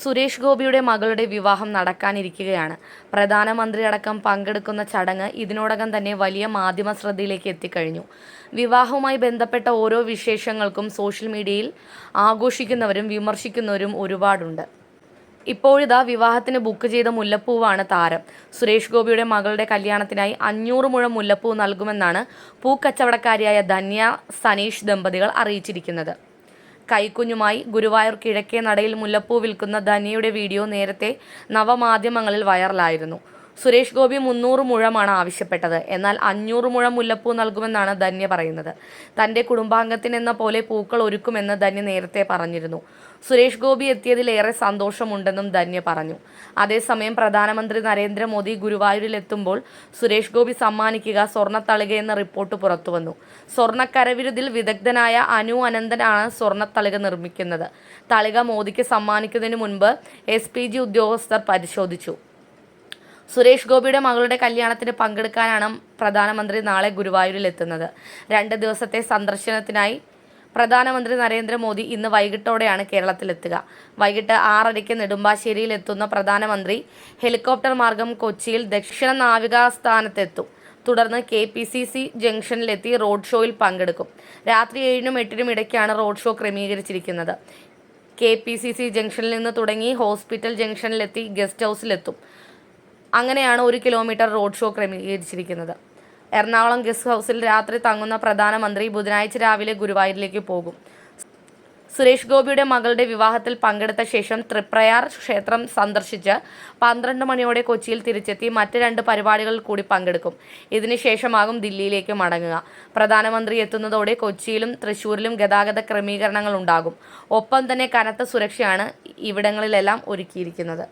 സുരേഷ് ഗോപിയുടെ മകളുടെ വിവാഹം നടക്കാനിരിക്കുകയാണ്. പ്രധാനമന്ത്രി അടക്കം പങ്കെടുക്കുന്ന ചടങ്ങ് ഇതിനോടകം തന്നെ വലിയ മാധ്യമ ശ്രദ്ധയിലേക്ക് എത്തിക്കഴിഞ്ഞു. വിവാഹവുമായി ബന്ധപ്പെട്ട ഓരോ വിശേഷങ്ങൾക്കും സോഷ്യൽ മീഡിയയിൽ ആഘോഷിക്കുന്നവരും വിമർശിക്കുന്നവരും ഒരുപാടുണ്ട്. ഇപ്പോഴിതാ വിവാഹത്തിന് ബുക്ക് ചെയ്ത മുല്ലപ്പൂവാണ് താരം. സുരേഷ് ഗോപിയുടെ മകളുടെ കല്യാണത്തിനായി അഞ്ഞൂറ് മുഴം മുല്ലപ്പൂ നൽകുമെന്നാണ് പൂക്കച്ചവടക്കാരിയായ ധന്യ സനീഷ് ദമ്പതികൾ അറിയിച്ചിരിക്കുന്നത്. കൈക്കുഞ്ഞുമായി ഗുരുവായൂർ കിഴക്കേ നടയിൽ മുല്ലപ്പൂ വിൽക്കുന്ന ധനിയുടെ വീഡിയോ നേരത്തെ നവമാധ്യമങ്ങളിൽ വൈറലായിരുന്നു. സുരേഷ് ഗോപി മുന്നൂറ് മുഴമാണ് ആവശ്യപ്പെട്ടത്. എന്നാൽ അഞ്ഞൂറ് മുഴം മുല്ലപ്പൂ നൽകുമെന്നാണ് ധന്യ പറയുന്നത്. തന്റെ കുടുംബാംഗത്തിനെന്ന പോലെ പൂക്കൾ ഒരുക്കുമെന്ന് ധന്യ നേരത്തെ പറഞ്ഞിരുന്നു. സുരേഷ് ഗോപി എത്തിയതിലേറെ സന്തോഷമുണ്ടെന്നും ധന്യ പറഞ്ഞു. അതേസമയം പ്രധാനമന്ത്രി നരേന്ദ്രമോദി ഗുരുവായൂരിലെത്തുമ്പോൾ സുരേഷ് ഗോപി സമ്മാനിക്കുക സ്വർണത്തളിക എന്ന റിപ്പോർട്ട് പുറത്തുവന്നു. സ്വർണക്കരവിരുതിൽ വിദഗ്ധനായ അനു അനന്തനാണ് സ്വർണത്തളിക നിർമ്മിക്കുന്നത്. തളിക മോദിക്ക് സമ്മാനിക്കുന്നതിന് മുൻപ് എസ് ഉദ്യോഗസ്ഥർ പരിശോധിച്ചു. സുരേഷ് ഗോപിയുടെ മകളുടെ കല്യാണത്തിന് പങ്കെടുക്കാനാണ് പ്രധാനമന്ത്രി നാളെ ഗുരുവായൂരിൽ എത്തുന്നത് രണ്ട് ദിവസത്തെ സന്ദർശനത്തിനായി പ്രധാനമന്ത്രി നരേന്ദ്രമോദി ഇന്ന് വൈകിട്ടോടെയാണ് കേരളത്തിലെത്തുക. വൈകിട്ട് ആറരയ്ക്ക് നെടുമ്പാശ്ശേരിയിൽ എത്തുന്ന പ്രധാനമന്ത്രി ഹെലികോപ്റ്റർ മാർഗം കൊച്ചിയിൽ ദക്ഷിണ നാവികാസ്ഥാനത്തെത്തും. തുടർന്ന് കെ പി സി സി ജംഗ്ഷനിലെത്തി റോഡ് ഷോയിൽ പങ്കെടുക്കും. രാത്രി ഏഴിനും എട്ടിനും ഇടയ്ക്കാണ് റോഡ് ഷോ ക്രമീകരിച്ചിരിക്കുന്നത്. കെ പി സി സി ജംഗ്ഷനിൽ നിന്ന് തുടങ്ങി ഹോസ്പിറ്റൽ ജംഗ്ഷനിലെത്തി ഗസ്റ്റ് ഹൗസിലെത്തും. അങ്ങനെയാണ് ഒരു കിലോമീറ്റർ റോഡ് ഷോ ക്രമീകരിച്ചിരിക്കുന്നത്. എറണാകുളം ഗസ്റ്റ് ഹൗസിൽ രാത്രി തങ്ങുന്ന പ്രധാനമന്ത്രി ബുധനാഴ്ച രാവിലെ ഗുരുവായൂരിലേക്ക് പോകും. സുരേഷ് ഗോപിയുടെ മകളുടെ വിവാഹത്തിൽ പങ്കെടുത്ത ശേഷം തൃപ്രയാർ ക്ഷേത്രം സന്ദർശിച്ച് പന്ത്രണ്ട് മണിയോടെ കൊച്ചിയിൽ തിരിച്ചെത്തി മറ്റ് രണ്ട് പരിപാടികളിൽ കൂടി പങ്കെടുക്കും. ഇതിനുശേഷമാകും ദില്ലിയിലേക്ക് മടങ്ങുക. പ്രധാനമന്ത്രി എത്തുന്നതോടെ കൊച്ചിയിലും തൃശൂരിലും ഗതാഗത ക്രമീകരണങ്ങൾ ഉണ്ടാകും. ഒപ്പം തന്നെ കനത്ത സുരക്ഷയാണ് ഇവിടങ്ങളിലെല്ലാം ഒരുക്കിയിരിക്കുന്നത്.